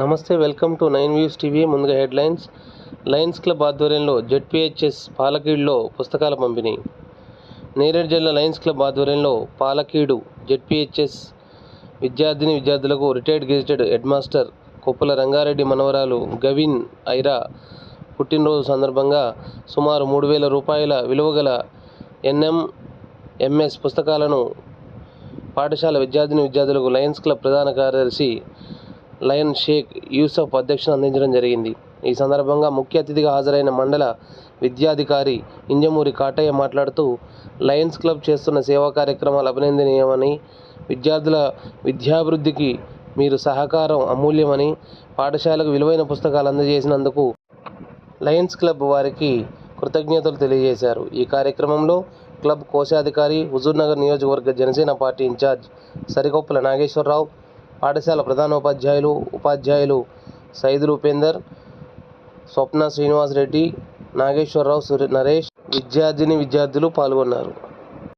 నమస్తే welcome to nine views TV. ముందుగా headlines. Lions club ఆధ్వర్యంలో జెడ్పీహెచ్ఎస్ పాలకీడులో పుస్తకాల పంపిణీ. నేరేడు జిల్లా లయన్స్ క్లబ్ ఆధ్వర్యంలో పాలకీడు జెడ్పీహెచ్ఎస్ విద్యార్థిని విద్యార్థులకు retired gazetted head master Koppula Rangareddy మనవరాలు గవిన్ ఐరా పుట్టినరోజు సందర్భంగా సుమారు మూడు వేల రూపాయల విలువగల ఎన్ఎం ఎంఎస్ పుస్తకాలను పాఠశాల విద్యార్థిని విద్యార్థులకు లయన్స్ క్లబ్ ప్రధాన కార్యదర్శి లయన్ షేక్ యూసఫ్ అధ్యక్షత అందించడం జరిగింది. ఈ సందర్భంగా ముఖ్య అతిథిగా హాజరైన మండల విద్యాధికారి ఇంజమూరి కాటయ్య మాట్లాడుతూ లయన్స్ క్లబ్ చేస్తున్న సేవా కార్యక్రమాలు అభినందనీయమని విద్యార్థుల విద్యాభివృద్ధికి మీరు సహకారం అమూల్యమని పాఠశాలకు విలువైన పుస్తకాలు అందజేసినందుకు లయన్స్ క్లబ్ వారికి కృతజ్ఞతలు తెలియజేశారు. ఈ కార్యక్రమంలో క్లబ్ కోశాధికారి హుజూర్నగర్ నియోజకవర్గ జనసేన పార్టీ ఇన్ఛార్జ్ సరిగొప్పల నాగేశ్వరరావు పాఠశాల ప్రధానోపాధ్యాయులు ఉపాధ్యాయులు సైదులు ఉపేందర్ స్వప్న శ్రీనివాస్ రెడ్డి నాగేశ్వరరావు సురే నరేష్ విద్యార్థిని విద్యార్థులు పాల్గొన్నారు.